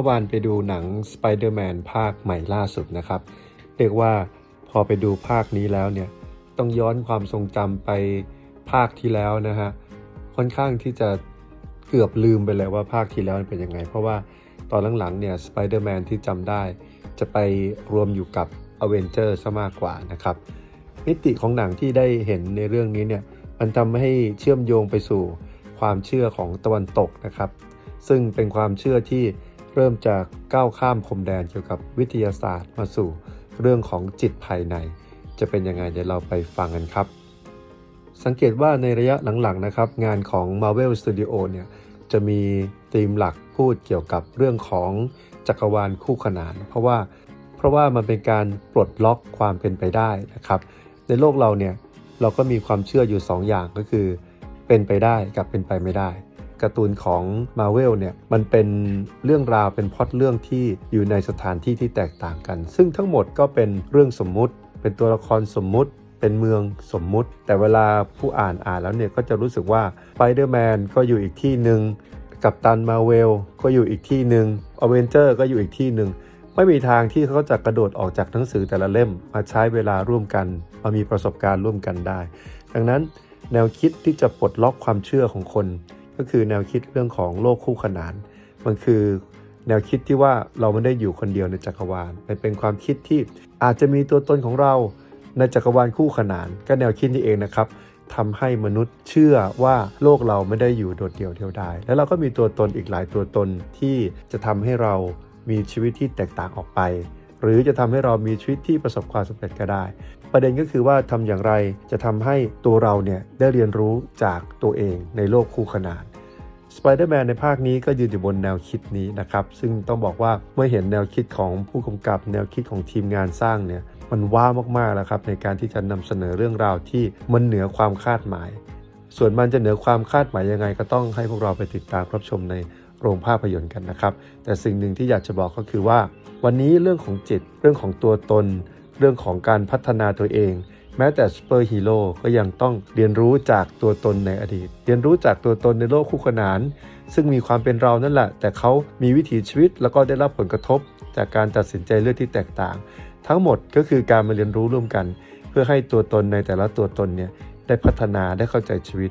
มื่อวานไปดูหนัง Spider-Man ภาคใหม่ล่าสุดนะครับ เรียกว่าพอไปดูภาคนี้แล้วเนี่ยต้องย้อนความทรงจำไปภาคที่แล้วนะฮะค่อนข้างที่จะเกือบลืมไปเลยว่าภาคที่แล้วเป็นยังไง เพราะว่าตอนหลังๆเนี่ย Spider-Man ที่จำได้ จะไปรวมอยู่กับ a v e n g e r ซะมากกว่านะครับ มิติของหนังที่ได้เห็นในเรื่องนี้เนี่ยมันทำให้เชื่อมโยงไปสู่ความเชื่อของตะวันตกนะครับ ซึ่งเป็นความเชื่อที่ เริ่มจากก้าวข้ามพรมแดนเกี่ยวกับวิทยาศาสตร์มาสู่เรื่องของจิตภายใน จะเป็นยังไงเดี๋ยวเราไปฟังกันครับ สังเกตว่าในระยะหลังๆนะครับ งานของ Marvel Studio เนี่ยจะมีธีมหลักพูดเกี่ยวกับเรื่องของจักรวาลคู่ขนาน เพราะว่าเพราะว่ามันเป็นการปลดล็อกความเป็นไปได้นะครับ ในโลกเราเนี่ยเราก็มีความเชื่ออยู่2อย่างก็คือ เป็นไปได้กับเป็นไปไม่ได้ การ์ตูนของ Marvel เนี่ยมันเป็นเรื่องราวเป็นพล็อตเรื่องที่อยู่ในสถานที่ที่แตกต่างกัน ซึ่งทั้งหมดก็เป็นเรื่องสมมุติ เป็นตัวละครสมมุติเป็นเมืองสมมุติ แต่เวลาผู้อ่านอ่านแล้วเนี่ยก็จะรู้สึกว่า Spider-Man ก็อยู่อีกที่หนึ่งกัปตันมาเวลก็อยู่อีกที่หนึ่งอเวนเจอร์ก็อยู่อีกที่หนึ่งไม่มีทางที่เขาจะกระโดดออกจากหนังสือแต่ละเล่มมาใช้เวลาร่วมกัน มามีประสบการณ์ร่วมกันได้ ดังนั้นแนวคิดที่จะปลดล็อกความเชื่อของคน ก็คือแนวคิดเรื่องของโลกคู่ขนาน มันคือแนวคิดที่ว่าเราไม่ได้อยู่คนเดียวในจักรวาลมันเป็นความคิดที่อาจจะมีตัวตนของเราในจักรวาลคู่ขนาน ก็แนวคิดนี้เองนะครับทำให้มนุษย์เชื่อว่าโลกเราไม่ได้อยู่โดดเดี่ยวเดียวดายแล้วเราก็มีตัวตนอีกหลายตัวตนที่จะทำให้เรามีชีวิตที่แตกต่างออกไป หรือจะทำให้เรามีชีวิตที่ประสบความสำเร็จก็ได้ ประเด็นก็คือว่าทำอย่างไรจะทำให้ตัวเราเนี่ยได้เรียนรู้จากตัวเองในโลกคู่ขนาน Spider-Man ในภาคนี้ก็ยืนอยู่บนแนวคิดนี้นะครับ ซึ่งต้องบอกว่าเมื่อเห็นแนวคิดของผู้กำกับแนวคิดของทีมงานสร้างเนี่ยมันว้าวมากๆแล้วครับในการที่จะนำเสนอเรื่องราวที่มันเหนือความคาดหมาย ส่วนมันจะเหนือความคาดหมายยังไงก็ต้องให้พวกเราไปติดตามรับชมใน โรงภาพยนตร์กันนะครับ แต่สิ่งหนึ่งที่อยากจะบอกก็คือว่า วันนี้เรื่องของจิต เรื่องของตัวตน เรื่องของการพัฒนาตัวเอง แม้แต่ซูเปอร์ฮีโร่ก็ยังต้องเรียนรู้จากตัวตนในอดีต เรียนรู้จากตัวตนในโลกคู่ขนาน ซึ่งมีความเป็นเรานั่นแหละ แต่เขามีวิถีชีวิตแล้วก็ได้รับผลกระทบ จากการตัดสินใจเลือกที่แตกต่าง ทั้งหมดก็คือการมาเรียนรู้ร่วมกัน เพื่อให้ตัวตนในแต่ละตัวตนเนี่ยได้พัฒนาได้เข้าใจชีวิต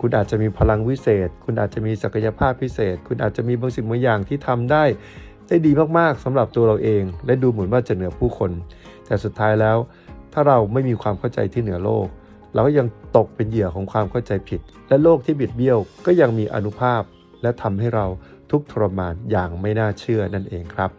คุณอาจจะมีพลังวิเศษ คุณอาจจะมีศักยภาพพิเศษ คุณอาจจะมีบางสิ่งบางอย่างที่ทำได้ ได้ดีมากๆสำหรับตัวเราเอง และดูเหมือนว่าจะเหนือผู้คน แต่สุดท้ายแล้ว ถ้าเราไม่มีความเข้าใจที่เหนือโลก เราก็ยังตกเป็นเหยื่อของความเข้าใจผิด และโลกที่บิดเบี้ยวก็ยังมีอนุภาพ และทำให้เราทุกทรมานอย่างไม่น่าเชื่อนั่นเองครับ